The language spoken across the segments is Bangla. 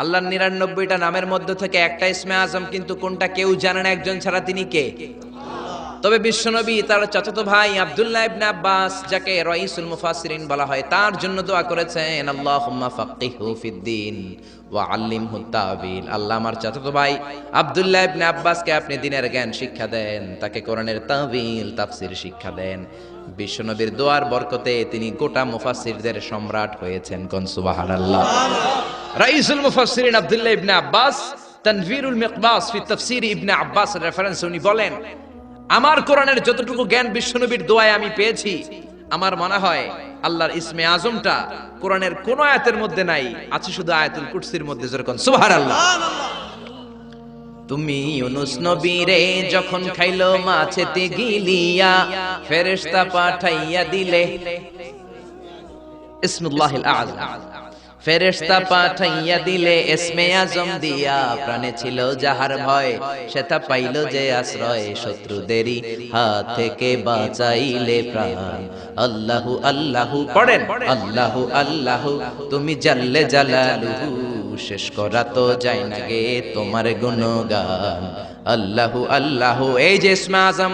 আল্লাহর নিরানব্বইটা নামের মধ্যে থেকে একটা ইসমে আজম, কিন্তু কোনটা কেউ জানে না, একজন ছাড়া তিনি কে? তবে বিশ্বনবী তার চাচাতো ভাই আব্দুল্লাহ ইবনে আব্বাস, যাকে রাইসুল মুফাসসিরিন বলা হয়, তার জন্য দোয়া করেছেন, আল্লাহুম্মা ফাক্কিহু ফিদ্দিন ওয়া আল্লিমহু তাবিল। আল্লাহ আমার চাচাতো ভাই আব্দুল্লাহ ইবনে আব্বাসকে আপনি দিনের জ্ঞান শিক্ষা দেন, তাকে কোরআনের তাবিল, তাফসীর শিক্ষা দেন। বিশ্বনবীর দোয়ার বরকতে তিনি গোটা মুফাসসিরদের সম্রাট হয়েছেন কোন সুবহানাল্লাহ। রাইসুল মুফাসসিরিন আব্দুল্লাহ ইবনে আব্বাস, তানভীরুল মিকবাস ফি তাফসীর ইবনে আব্বাস রেফারেন্স উনি বলেন, আমার কোরআনের যতটুকু জ্ঞান বিশ্বনবীর দোয়ায় আমি পেয়েছি, আমার মনে হয় আল্লাহর ইসমে আজমটা কোরআনের কোন আয়াতের মধ্যে নাই, আছে শুধু আয়াতুল কুরসির মধ্যে, যেরকম সুবহানাল্লাহ। তুমি ইউনুস নবীরে যখন খাইলো মাছেতে গিলিয়া ফেরেশতা পাঠাইয়া দিলে। ইসমুল্লাহিল আযম। ফেরেশতা পাঠাইয়া দিলে দিয়া প্রাণে ছিল যাহার ভয়, সেটা পাইল যে আশ্রয় শত্রুদেরই হাত থেকে বাঁচাইলে প্রাণ। আল্লাহু আল্লাহু, পড়েন, আল্লাহু আল্লাহু, তুমি জাল্লে জালালুহু শেষ করা তো যায় না গে তোমার গুণগান। আল্লাহু আল্লাহু, এই যে আজম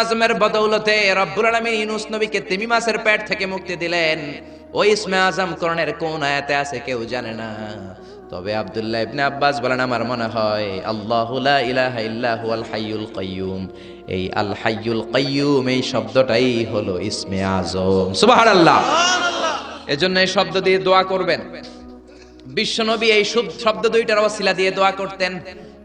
আজমের বদৌলতে রব্বুল আলামিন ইউনুস নবীকে তিমি মাসের থেকে মুক্তি দিলেন। ওই আজম করণের কোন আয়াতে আছে কেউ জানে না। তবে আব্দুল্লাহ ইবনে আব্বাস বলেন, আমার মনে হয় আল্লাহু ইলাহা ইল্লাহু আল হাইয়ুল কাইয়ুম। এই আল হাইয়ুল কাইয়ুম এই শব্দটাই হলো ইসমে আজম। সুবহানাল্লাহ। এজন্য এই শব্দ দিয়ে দোয়া করবেন। বিশ্বনবী এই শুভ শব্দ দুইটার ওসিলা দিয়ে দোয়া করতেন।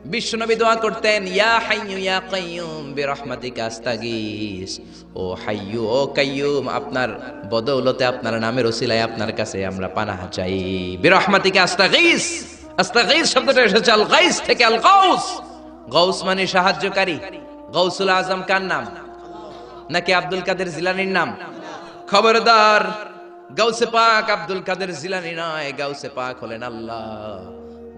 বিশ্বনবী দোয়া করতেন, ইয়া হাইয়ু ইয়া কাইয়ুম বিরহমাতিকা আস্তাগীস। ও হাইয়ু, ও কাইয়ুম, আপনার বদৌলতে আপনার নামের ওসিলায় আপনার কাছে আমরা পানাহ চাই। বিরহমাতিকা আস্তাগীস আস্তাগীস শব্দটা এসেছে আল গাইস থেকে আল গাউস। গাউস মানে সাহায্যকারী। গাউসুল আজম কার নাম? নাকি আব্দুল কাদের জিলানির নাম? খবরদার গাউসে পাক আব্দুল কাদের জিলানি নয়, গাউসে পাক হলেন আল্লাহ।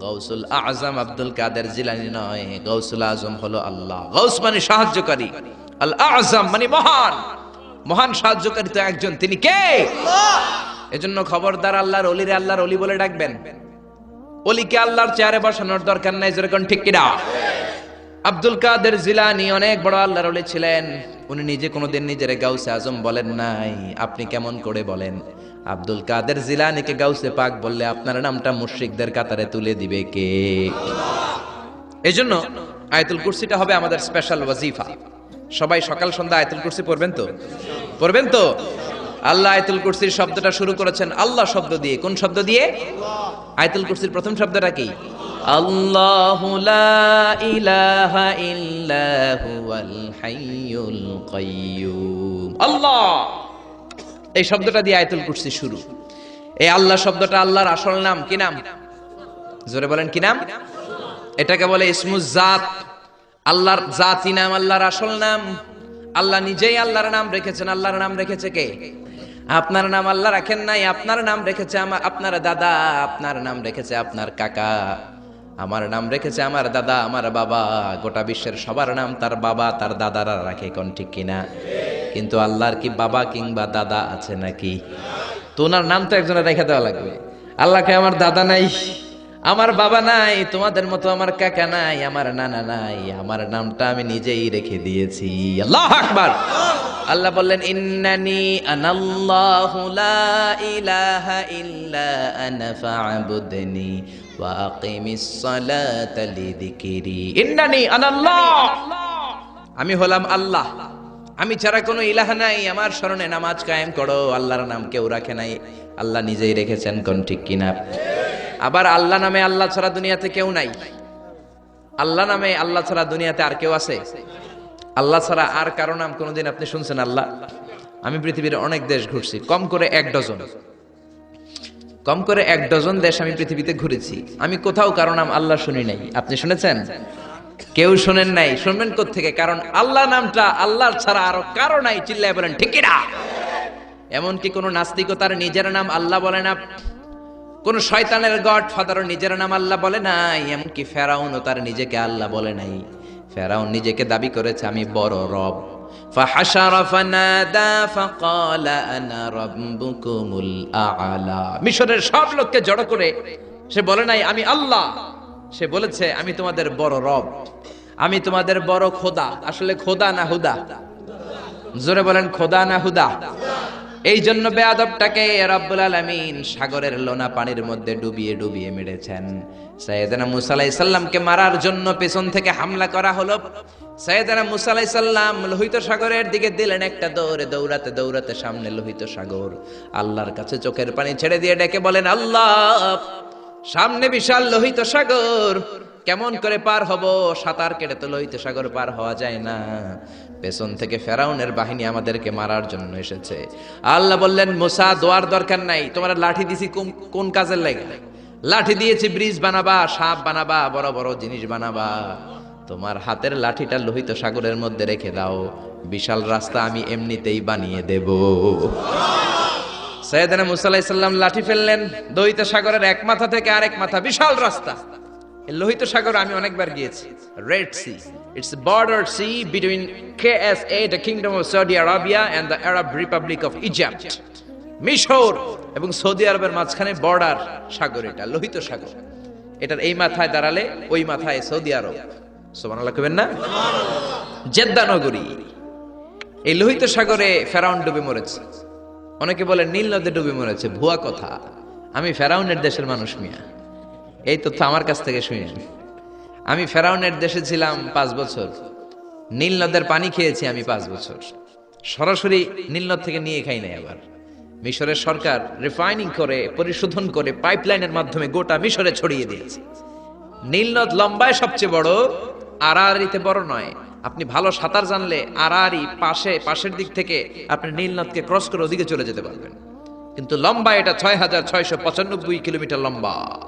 গাউসুল আজম আব্দুল কাদের জিলানি নয়, গাউসুল আজম হলো আল্লাহ। গাউস মানে সাহায্যকারী। আল আজম মানে মহান। মহান সাহায্যকারী তো একজন। তিনি কে? এজন্য খবরদার আল্লাহর অলিরে আল্লাহর অলি বলে ডাকবেন। অলিকে আল্লাহর চেয়ারে বসানোর দরকার নাই যেরকম ঠিক কিনা? আব্দুল কাদের জিলানি অনেক বড় আল্লাহর ওলি ছিলেন। উনি নিজে কোনোদিন নিজের গাউসে আজম বলেন নাই। আপনি কেমন করে বলেন? আব্দুল কাদের জিলানিকে গাউসে পাক বললে আপনার নামটা মুশরিকদের কাতারে তুলে দিবে কে? এই জন্য আয়াতুল কুরসিটা হবে আমাদের স্পেশাল ওয়াজিফা। সবাই সকাল সন্ধ্যা আয়াতুল কুরসি পড়বেন তো? পড়বেন তো? আল্লাহ আয়াতুল কুরসির শব্দটা শুরু করেছেন। আল্লাহ শব্দ দিয়ে। কোন শব্দ দিয়ে? আয়াতুল কুরসির প্রথম শব্দটা কি? আল্লাহু লা ইলাহা ইল্লা হুয়াল হাইয়ুল কাইয়্যুম আল্লাহ! এই শব্দটা দিয়ে আয়াতুল কুরসি শুরু। এই আল্লাহ শব্দটা আল্লাহর আসল নাম, কি নাম? জোরে বলেন, কি নাম? এটাকে বলে ইসমুজ জাত। আল্লাহর জাতি নাম, আল্লাহর আসল নাম। আল্লাহ নিজেই আল্লাহর নাম রেখেছেন। আল্লাহর নাম রেখেছে কে? আপনার নাম আল্লাহ রাখেন নাই, আপনার নাম রেখেছে আমার আপনার দাদা, আপনার নাম রেখেছে আপনার কাকা। আমার নাম রেখেছে আমার দাদা, আমার বাবা। গোটা বিশ্বের সবার নাম তার বাবা, তার দাদারা রাখে কোন ঠিক কিনা? কিন্তু আল্লাহর কি বাবা কিংবা দাদা আছে নাকি? তো ওনার নাম তো একজনের রেখে দেওয়া লাগবে। আল্লাহকে আমার দাদা নাই, আমার বাবা নাই, তোমাদের মতো আমার কাকা নাই, আমার নানা নাই, আমার নামটা আমি নিজেই রেখে দিয়েছি। আল্লাহ আকবার। আল্লাহ বললেন, ইন্নানি আনাল্লাহু লা ইলাহা ইল্লা আনা ফা'বুদনি। ওয়া আকিমিস সালাতা লিযিকরি। ইন্নানি আনাল্লাহ। আমি হলাম আল্লাহ। আমি ছাড়া কোনো ইলাহ নাই। আমার স্মরণে নামাজ কায়েম করো। আল্লাহর নাম কেউ রাখে নাই। আল্লাহ নিজেই রেখেছেন কোন ঠিক কিনা। আবার আল্লাহ নামে আল্লাহ ছাড়া দুনিয়াতে কেউ নাই। আল্লাহ নামে আল্লাহ ছাড়া দুনিয়াতে আর কেউ আছে। আল্লাহ ছাড়া আর কারও নাম কোনোদিন আপনি শুনছেন আল্লাহ? আমি পৃথিবীর অনেক দেশ ঘুরছি। কম করে এক ডজন। কম করে এক ডজন দেশ আমি পৃথিবীতে ঘুরেছি। আমি কোথাও কারও নাম আল্লাহ শুনি নাই। আপনি শুনেছেন? কেউ শোনেন নাই। শুনবেন থেকে কারণ আল্লাহ নামটা আল্লাহ ছাড়া আরও কারও নাই, চিল্লায় বলেন ঠিকিরা এমনকি কোন নাস্তিকতার নিজের নাম আল্লাহ বলে না। কোন শয়তানের গড ফাদারও নিজের নাম আল্লাহ বলে নাই। এমনকি ফেরাউনও তার নিজেকে আল্লাহ বলে নাই। ফেরাউন নিজেকে দাবি করেছে আমি বড় রব فحشر فنادى فقال انا ربكم الاعلى মিশরের সব লোককে জড়ো করে সে বলে নাই আমি আল্লাহ সে বলেছে আমি তোমাদের বড় রব আমি তোমাদের বড় খোদা আসলে খোদা না হুদা জোরে বলেন খোদা না হুদা এই জন্য বেয়াদবটাকে রব্বুল আলামিন সাগরের লোনা পানির মধ্যে ডুবিয়ে ডুবিয়ে মেরেছেন। সাইয়েদনা মুসা সালামকে মারার জন্য পেছন থেকে হামলা করা হলো। সাইয়েদনা মুসা সালাম লোহিত সাগরের দিকে দিলেন একটা দৌড়ে, দৌড়াতে দৌড়াতে সামনে লোহিত সাগর। আল্লাহর কাছে চোখের পানি ছেড়ে দিয়ে ডেকে বলেন, আল্লাহ, সামনে বিশাল লোহিত সাগর কেমন করে পার হব? সাঁতার কেটে তো লোহিত সাগর পার হওয়া যায় না। পেছন থেকে ফেরাউনের বাহিনী আমাদেরকে মারার জন্য এসেছে। আল্লাহ বললেন মোসা দোয়ার দরকার নাই। তোমার লাঠি দিছি কোন- কোন কাজের লাগে? লাঠি দিয়েছি ব্রিজ বানাবা সাপ বানাবা বড় বড় জিনিস বানাবা। তোমার হাতের লাঠিটা লোহিত সাগরের মধ্যে রেখে দাও। বিশাল রাস্তা আমি এমনিতেই বানিয়ে দেব। সৈয়দনা মুসা আলাইহিস সালাম লাঠি ফেললেন। লোহিত সাগরের এক মাথা থেকে আরেক মাথা বিশাল রাস্তা। লোহিত সাগর আমি অনেকবার গিয়েছি। Red Sea it's border sea between K S A the kingdom of Saudi Arabia and the Arab Republic of Egypt মিশর এবং সৌদি আরবের মাঝখানে বর্ডার সাগর এটা, লোহিত সাগর। এটার এই মাথায় দাঁড়ালে ওই মাথায় সৌদি আরব। সুবহানাল্লাহ কবেন না? জেদ্দা নগরী। এই লোহিত সাগরে ফেরাউন ডুবে মরেছে। অনেকে বলে নীল নদে ডুবে মরেছে, ভুয়া কথা। আমি ফেরাউনের দেশের মানুষ মিয়া। এই তথ্য আমার কাছ থেকে শুনেন। আমি ফেরাউনের দেশে ছিলাম পাঁচ বছর। নীল নদের পানি খেয়েছি আমি পাঁচ বছর। সরাসরি নীল নদ থেকে নিয়ে খাই নাই আবার। মিশরের সরকার রিফাইনিং করে, পরিশোধন করে পাইপলাইনের মাধ্যমে গোটা মিশরে ছড়িয়ে দিয়েছে। নীলনদ লম্বায় সবচেয়ে বড় আড়াআড়িতে বড় নয়। আপনি ভালো সাঁতার জানলে আড়াআড়ি পাশে, পাশের দিক থেকে আপনি নীলনদকে ক্রস করে ওদিকে চলে যেতে পারবেন। কিন্তু লম্বা এটা ছয় হাজার ছয়শো পঁচানব্বই কিলোমিটার লম্বা।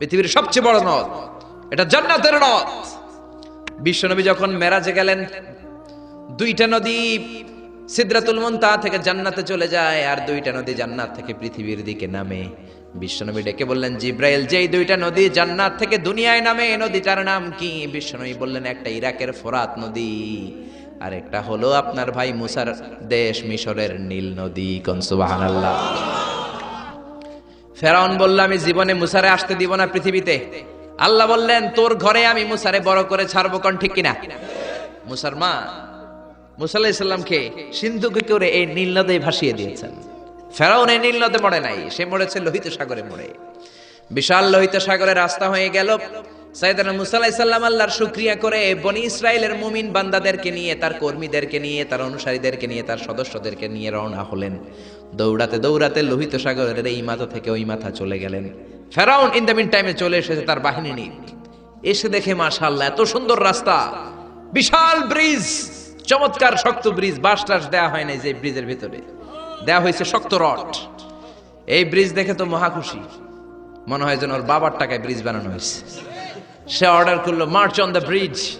পৃথিবীর সবচেয়ে বড় নদ। এটা জান্নাতের নদ। বিশ্বনবী যখন মেরাজে গেলেন, দুইটা নদী সিদ্রাতুল মুনতাহা থেকে জান্নাতে চলে যায় আর দুইটা নদী জান্নাত থেকে পৃথিবীর দিকে নামে। বিশ্বনবী ডেকে বললেন, জিব্রাইল, যেই দুইটা নদী জান্নাত থেকে দুনিয়ায় নামে নদীটার নাম কি? বিশ্বনবী বললেন, একটা ইরাকের ফোরাত নদী, আর একটা হলো আপনার ভাই মুসার দেশ মিশরের নীল নদী কনসুবাহানাল্লাহ ফেরাউন বলল, আমি জীবনে মুসারে আসতে দিব না পৃথিবীতে। আল্লাহ বললেন, তোর ঘরে আমি মুসারে বড় করে ছাড়বো কোন ঠিক কিনা? মুসার মা মুসাল্লাহ সিন্ধুকে করে এই নীল নদে ভাসিয়ে দিয়েছেন। ফেরাউন এই নীল নদে মরে নাই, সে মরেছে লোহিত সাগরে মরে। বিশাল লোহিত সাগরে রাস্তা হয়ে গেল। সাইদানা মুসা আলাইহিস আল্লাহর শুকরিয়া করে বনি ইসরায়েলের মুমিন বান্দাদেরকে নিয়ে, তার কর্মীদেরকে নিয়ে, তার অনুসারীদেরকে নিয়ে, তার সদস্যদেরকে নিয়ে রওনা হলেন। দৌড়াতে দৌড়াতে লোহিত সাগরের এই মাথা থেকে ওই মাথা চলে গেলেন। ফেরাউন ইন দ্য মিন টাইমে চলে এসেছে তার বাহিনী নিয়ে। এসে দেখে, মাশাআল্লাহ, এত সুন্দর রাস্তা। বিশাল ব্রিজ, চমৎকার শক্ত ব্রিজ বাস টাস দেওয়া হয় নাই যে ব্রিজের ভিতরে। দেওয়া হয়েছে শক্ত রড। এই ব্রিজ দেখে তো মহা খুশি। মনে হয় যেন ওর বাবার টাকায় ব্রিজ বানানো হয়েছে। সে অর্ডার করল march on the bridge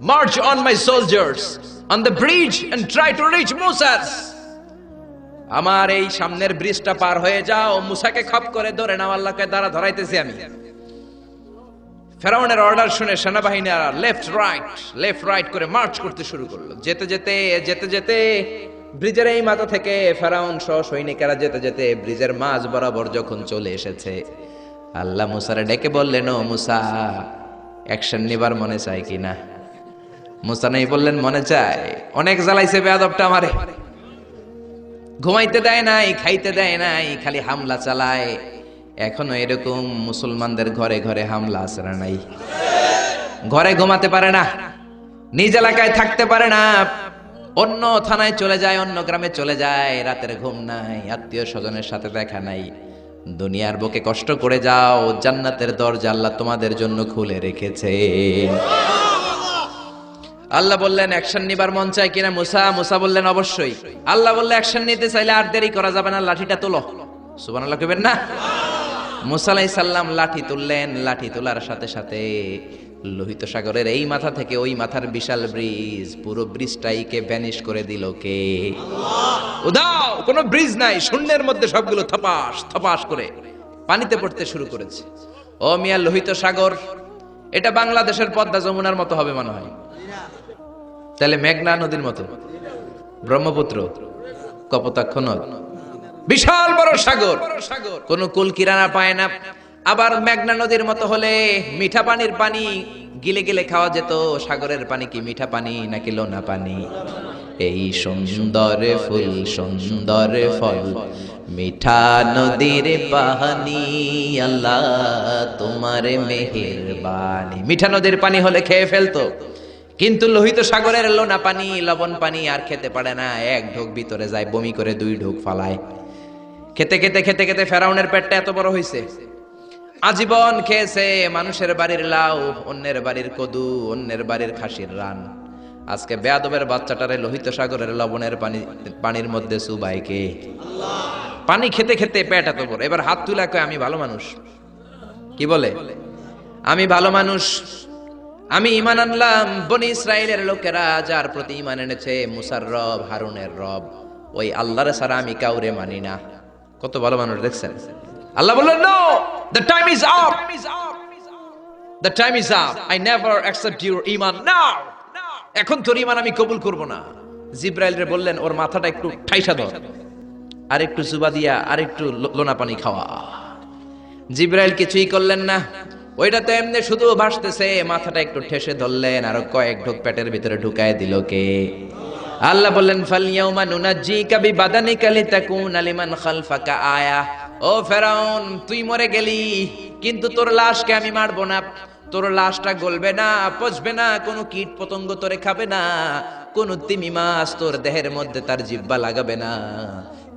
march on my soldiers on the bridge and try to reach Musa's আমার এই সামনের ব্রিজটা পার হয়ে যাও, মুসাকে খপ করে ধরে নাও, আল্লাহকে দ্বারা ধরাইতেছি আমি। ফেরাউনের অর্ডার শুনে সেনাবাহিনীরা লেফট রাইট লেফট রাইট করে মার্চ করতে শুরু করল। যেতে যেতে যেতে যেতে ব্রিজের এই মাথা থেকে ফেরাউন সহ সৈনিকেরা যেতে যেতে ব্রিজের মাঝ বরাবর যখন চলে এসেছে, আল্লাহ মুসারে ডেকে বললেন, ও মুসা অ্যাকশন নিবার মনে চায় কিনা? মুসা নেই বললেন, মনে চায়। অনেক জ্বালাইছে বেয়াদবটা আমারে। ঘুমাইতে দেয় নাই, খাইতে দেয় নাই, খালি হামলা চালায়। এখনও এরকম মুসলমানদের ঘরে ঘরে হামলা না নাই? ঘরে ঘুমাতে পারে না, নিজ এলাকায় থাকতে পারে না। অন্য থানায় চলে যায়, অন্য গ্রামে চলে যায়, রাতের ঘুম নাই, আত্মীয় স্বজনের সাথে দেখা নাই। দুনিয়ার বুকে কষ্ট করে যাও, জান্নাতের দরজা আল্লাহ তোমাদের জন্য খুলে রেখেছে। আল্লাহ বললেন, অ্যাকশন নিবার মন চায় কিনা মুসা? মুসা বললেন, অবশ্যই। আল্লাহ বললে, অ্যাকশন নিতে চাইলে আর দেরি করা যাবে না, লাঠিটা তোলো। সুবহানাল্লাহ কইবেন না? মুসা আলাইহিস সালাম লাঠি তুললেন, লাঠি তোলার সাথে সাথে লোহিত সাগরের এই মাথা থেকে ওই মাথার বিশাল ব্রিজ, পুরো ব্রিজটাইকে ভ্যানিশ করে দিল কে? উদাও কোনো ব্রিজ নাই, শূন্যের মধ্যে সবগুলো থপাস থপাস করে পানিতে পড়তে শুরু করেছে। ও মিয়া, লোহিত সাগর, এটা বাংলাদেশের পদ্মা যমুনার মতো হবে মনে হয়। তাহলে মেঘনা নদীর মতো। ব্রহ্মপুত্র, কপোতাক্ষ নদ। বিশাল বড় সাগর। কোন কুল কিরানা পায় না। আবার মেঘনা নদীর মতো হলে মিঠা পানির পানি গিলে গিলে খাওয়া যেত। সাগরের পানি কি মিঠা পানি নাকি লোনা পানি? এই সুন্দর ফুল, সুন্দর ফল, মিঠা নদীর পাহানি আল্লাহ তোমার মেহের বাণী মিঠা নদীর পানি হলে খেয়ে ফেলতো। কিন্তু লোহিত সাগরের লোনা পানি, লবণ পানি আর খেতে পারে না। এক ঢোক ভিতরে যায়, বমি করে দুই ঢোক ফালায়। খেতে খেতে খেতে খেতে ফেরাউনের পেটটা এত বড় হয়েছে আজীবন খেয়েছে মানুষের বাড়ির লাউ, অন্যের বাড়ির কদু, অন্যের বাড়ির খাসির রান। আজকে বেয়াদবের বাচ্চাটারে লোহিত সাগরের লবণের পানি, পানির মধ্যে সুবাইকে পানি খেতে খেতে পেট এত বড়। এবার হাত তুলা আমি ভালো মানুষ। কি বলে? আমি ভালো মানুষ। আমি ইমান আনলাম, বনি ইসরায়েলের লোকেরা যার প্রতি ইমান এনেছে, মুসার রব, হারুনের রব। ওই আল্লাহর সারা আমি কাউরে মানি না। কত ভালো মানুষ দেখছেন? আল্লাহ বললেন no the time is up the time is up I never accept your Iman now এখন তোর ইমান আমি কবুল করব না। জিব্রাইল রে বললেন, ওর মাথাটা একটু ঠাইসা ধর। আর একটু জুবা দিয়া আর একটু লোনা পানি খাওয়া। জিব্রাইল কিছুই করলেন না। ওইটা তো এমনি শুধু ভাসতেছে, মাথাটা একটু ঠেসে ধরলেন, আর কয়েক ঢোক পেটের ভিতরে ঢুকায় দিল কে। আল্লাহ বললেন ফালিয়াউমা নুনাজ্জিকা বিবাদানিকা লিতাকুনা লিমান খালফাকা আয়া। ও ফেরাউন, তুই মরে গেলি, কিন্তু তোর লাশকে আমি মারবো না। তোর লাশটা গলবে না, পচবে না, কোনো কীট পতঙ্গ তোরে খাবে না, কোনো তিমি মাছ তোর দেহের মধ্যে তার জিব্বা লাগাবে না।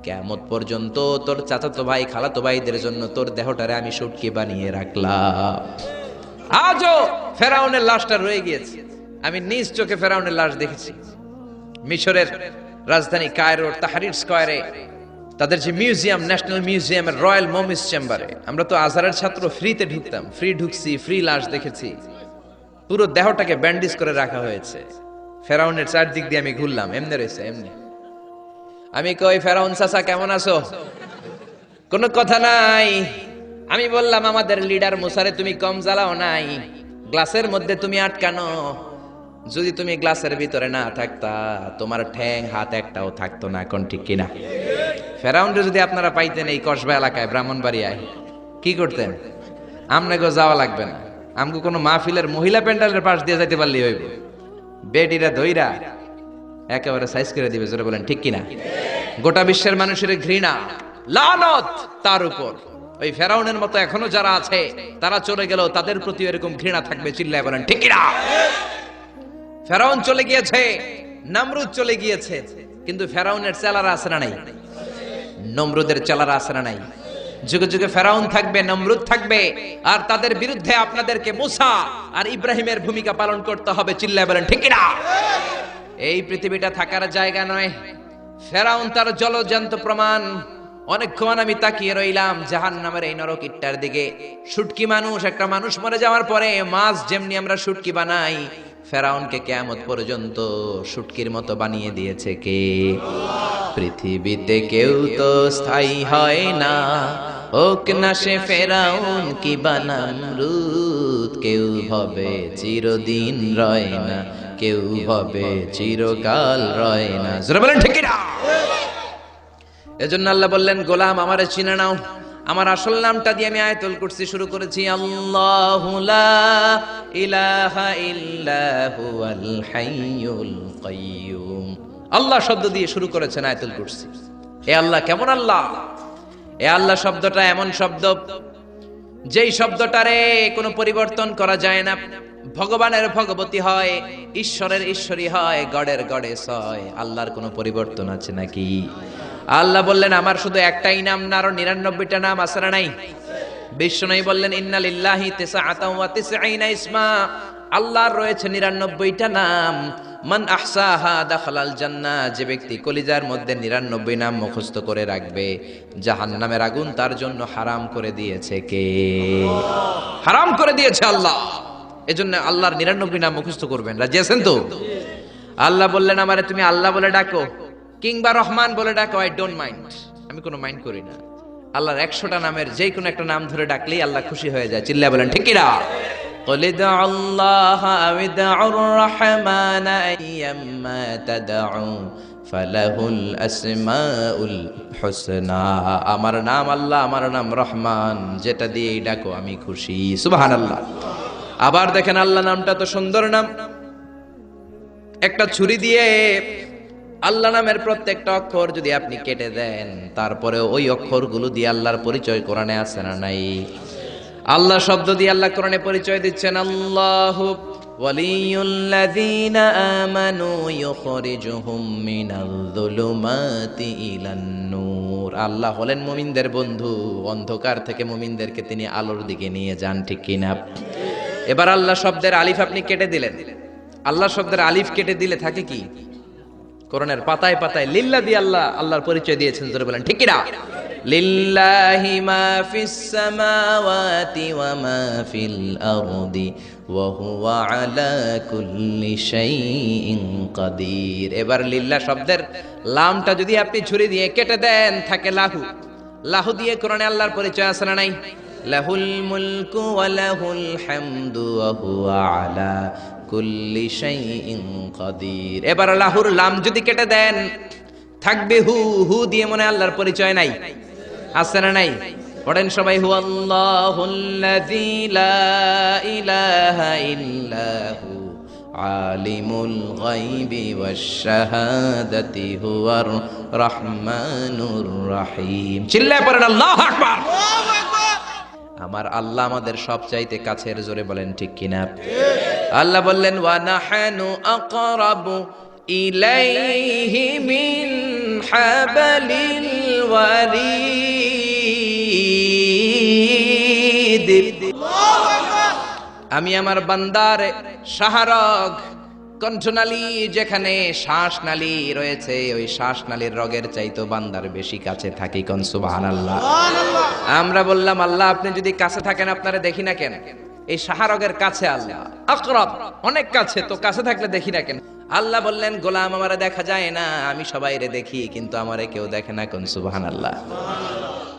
কেমত পর্যন্ত তোর চাচাতো ভাই, খালাতো ভাইদের জন্য তোর দেহটারে আমি সুটকি বানিয়ে রাখলাম। আজও ফেরাউনের লাশটা রয়ে গিয়েছে। আমি নিজ চোখে ফেরাউনের লাশ দেখেছি। মিশরের রাজধানী কায়রোর তাহারির স্কয়ারে তাদের যে মিউজিয়াম, ন্যাশনাল মিউজিয়ামের রয়্যাল মমিস চেম্বারে, আমরা তো আজারের ছাত্র ফ্রিতে ঢুকতাম। ফ্রি ঢুকছি, ফ্রি লাশ দেখেছি। পুরো দেহটাকে ব্যান্ডেজ করে রাখা হয়েছে। ফেরাউনের চারদিক দিয়ে আমি ঘুরলাম। এমনি রয়েছে, এমনি। আমি কই, ফেরাউন চাচা, কেমন আছো? কোনো কথা নাই। আমি বললাম, আমাদের লিডার মুসারে তুমি কম জ্বালাও নাই। গ্লাসের মধ্যে তুমি আটকানো। যদি তুমি গ্লাসের ভিতরে না থাকতা, তোমার ঠ্যাং, হাত একটাও থাকতো না, এখন ঠিক কিনা? ফেরাউন্ডে যদি আপনারা পাইতেন এই কসবা এলাকায়, ব্রাহ্মণবাড়িয়ায়, কি করতেন? আমনাকেও যাওয়া লাগবে না। আমগো কোনো মাহফিলের মহিলা প্যান্ডেলের পাশ দিয়ে যাইতে পারলি হইব। বেডিরা দইরা একেবারে সাইজ করে দিবে, জোরে বলেন, ঠিক কিনা? গোটা বিশ্বের মানুষের ঘৃণা, লানত তার উপর। ওই ফেরাউনের মতো এখনও যারা আছে, তারা চলে গেল তাদের প্রতি এরকম ঘৃণা থাকবে, চিল্লায় বলেন, ঠিক কিনা? ফেরাউন চলে গিয়েছে, নামরুদ চলে গিয়েছে, কিন্তু ফেরাউনের চেলারা আছে না নাই? নমরুদের চেলারা আছে না নাই? যুগে যুগে ফেরাউন থাকবে, নমরুদ থাকবে, আর তাদের বিরুদ্ধে আপনাদেরকে মুসা আর ইব্রাহিমের ভূমিকা পালন করতে হবে, চিল্লায় বলেন, ঠিক কিনা? এই পৃথিবীটা থাকার জায়গা নয় ফেরাউন তার জলজান্ত প্রমাণ। অনেকক্ষণ আমি তাকিয়ে রইলাম জাহান নামের এই নরক ইট্টার দিকে। শুটকি মানুষ, একটা মানুষ মরে যাওয়ার পরে মাছ যেমনি আমরা শুটকি বানাই, ফেরাউনকে কেয়ামত পর্যন্ত শুটকির মতো বানিয়ে দিয়েছে কে? পৃথিবীতে কেউ তো স্থায়ী হয় না। হোক না সে ফেরাউন কি বানাম রুত কেউ হবে চিরদিন রয় না। কেউ হবে চিরকাল রয় না। জোরে বলেন ঠিক না এজন্য আল্লাহ বললেন, গোলাম আমারে চিনে নাও। আমার আসল নামটা দিয়ে আমি আয়াতুল কুরসি শুরু করেছি। আল্লাহু লা ইলাহা ইল্লা হুয়াল হাইয়ুল কাইয়ুম। আল্লাহ শব্দ দিয়ে শুরু করেছেন আয়াতুল কুরসি। এ আল্লাহ কেমন আল্লাহ? এ আল্লাহ শব্দটা এমন শব্দ, যেই শব্দটারে কোনো পরিবর্তন করা যায় না। ভগবানের ভগবতী হয়, ঈশ্বরের ঈশ্বরী হয়, গডের গডেস হয় আল্লাহর কোনো পরিবর্তন আছে নাকি? আল্লাহ বললেন, আমার শুধু একটাই নাম না, আরও নিরানব্বইটা নাম আছে না নাই? বিষ্ণু বললেন, ইন্নালিল্লাহি তিসআতাও ওয়া তিসঈনা ইসমা। আল্লাহর রয়েছে নিরানব্বইটা নাম। মান আহসাহা দাখালাল জান্নাহ যে ব্যক্তি কলিজার মধ্যে নিরানব্বই নাম মুখস্থ করে রাখবে, জাহান্নামের আগুন তার জন্য হারাম করে দিয়েছে কে? হারাম করে দিয়েছে আল্লাহ। এজন্য আল্লাহর নিরানব্বই নাম মুখস্থ করবেন রাজি আছেন তো আল্লাহ বললেন আমারে তুমি আল্লাহ বলে ডাকো কিংবা রহমান বলে ডাকো আই ডোন্ট মাইন্ড আমি কোনো মাইন্ড করি না আল্লাহর একশোটা নামের যে কোনো একটা নাম ধরে ডাকলেই আল্লাহ খুশি হয়ে যায় চিল্লা বলেন ঠিক কিনা قل ادعوا الله أو ادعوا الرحمن أيما تدعوا ফালাহুল আসমাউল হুসনা আমার নাম আল্লাহ আমার নাম রহমান যেটা দিয়ে ডাকো আমি খুশি সুবহানাল্লাহ আবার দেখেন আল্লাহ নামটা তো সুন্দর নাম। একটা ছুরি দিয়ে আল্লাহ নামের প্রত্যেকটা অক্ষর যদি আপনি কেটে দেন, তারপরে ওই অক্ষরগুলো দিয়ে আল্লাহর পরিচয় কোরআনে আছে না নাই? আল্লাহ শব্দ দিয়ে আল্লাহ কোরআনে পরিচয় দিচ্ছেন, আল্লাহ আল্লাহ হলেন মুমিনদের বন্ধু, অন্ধকার থেকে মুমিনদেরকে তিনি আলোর দিকে নিয়ে যান, ঠিক কিনা? এবার আল্লাহ শব্দের আলিফ আপনি কেটে দিলেন। আল্লাহ শব্দের আলিফ কেটে দিলে থাকে কি? কোরআনের পাতায় পাতায় লিল্লা দিয়ে আল্লাহ আল্লাহর পরিচয় দিয়েছেন ধরে বলেন, ঠিক কিনা লিল্লাহি মা ফিস সামাওয়াতি ওয়া মা ফিল আরদি ওয়া হুয়া আলা কুল্লি শাইইন কাদির। এবার লিল্লা শব্দের লামটা যদি আপনি ছুরি দিয়ে কেটে দেন, থাকে লাহু। লাহু দিয়ে কোরআনে আল্লাহর পরিচয় আছে না নাই? লাহুল মুলকু ওয়া লাহুল হামদু ওয়া হুয়া আলা কুল্লি শাইইন কাদির। এবার লাহুর লাম যদি কেটে দেন, থাকবে হু হু দিয়ে মনে আল্লাহর পরিচয় নাই। আছে না নাই? পড়েন সবাই হু আল্লাহুল্লাযী লা ইলাহা ইল্লাহু আলিমুল গায়বি ওয়াশ শাহাদাতি হুয়ার রহমানুর রহিম। চিল্লায় পড়েন, আল্লাহু আকবার! আমার আল্লাহ আমাদের সব চাইতে কাছের জোরে বলেন ঠিক কিনা? আল্লাহ বললেন ওয়া নাহানু আকরাবু ইলাইহি মিন হাবালিল ওয়ারিদ আমি আমার বান্দার সাহারগ কণ্ঠনালী যেখানে শ্বাসনালী রয়েছে ওই শ্বাসনালীর রগের চাইতো বান্দার বেশি কাছে থাকি কন? সুবহানাল্লাহ। আমরা বললাম আল্লাহ আপনি যদি কাছে থাকেন আপনারা দেখি না কেন? এই সাহারগের কাছে আল্লাহ। আকরাব অনেক কাছে তো কাছে থাকলে দেখি না কেন? আল্লাহ বললেন গোলাম আমারে দেখা যায় না আমি সবাইরে দেখি কিন্তু আমারে কেউ দেখে না কোন? সুবহানাল্লাহ।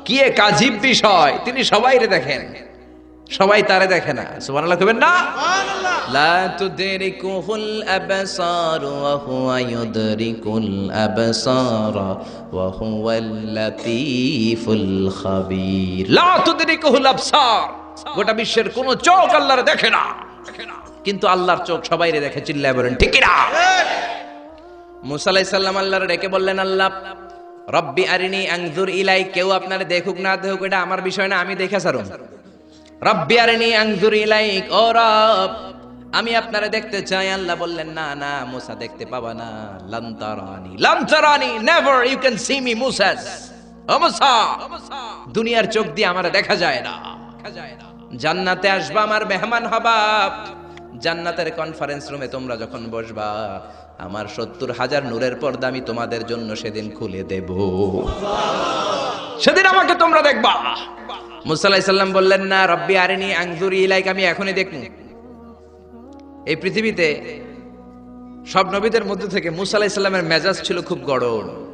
কি এক আজীব বিষয় তিনি সবাইরে দেখেন। সবাই তারে দেখে না। সুবহানাল্লাহ কইবেন না? লা আবসার ওয়া হুয়া ইউদরিকুল আবসার ওয়া হুয়াল লাতীফুল খাবীর। লা আবসার। গোটা বিশ্বের কোন চোখ আল্লাহর দেখে না। কিন্তু আল্লাহর চোখ সবাইরে দেখে চিল্লায় বলেন ঠিক না? মুসা আলাইহিস সালাম আল্লাহর ডেকে বললেন আল্লাহ রব্বি আরিনি আংজুর ইলাই কেউ আপনার দেখুক না দেখুক এটা আমার বিষয় না আমি দেখে সারুন রব্বি আরিনি আনজুর ইলাইক, ও রব, আমি আপনারা দেখতে চাই। আল্লাহ বললেন, না না, মুসা দেখতে পাবা না। লান্তারানি লান্তারানি never you can see me Musa's. ও দুনিয়ার চোখ দিয়ে আমার দেখা যায় না। জান্নাতে আসবা, আমার মেহমান হবা। জান্নাতের কনফারেন্স রুমে তোমরা যখন বসবা, আমার সত্তর হাজার নূরের পর্দা আমি তোমাদের জন্য সেদিন খুলে দেব। সেদিন আমাকে তোমরা দেখবা। মুসাল্লাহ বললেন, না, রব্বি, আরেনি আংজুরি ইলাইক, আমি এখনই দেখব। এই পৃথিবীতে সব নবীদের মধ্যে থেকে মুসা আলাহিসাল্লামের মেজাজ ছিল খুব গড়ন।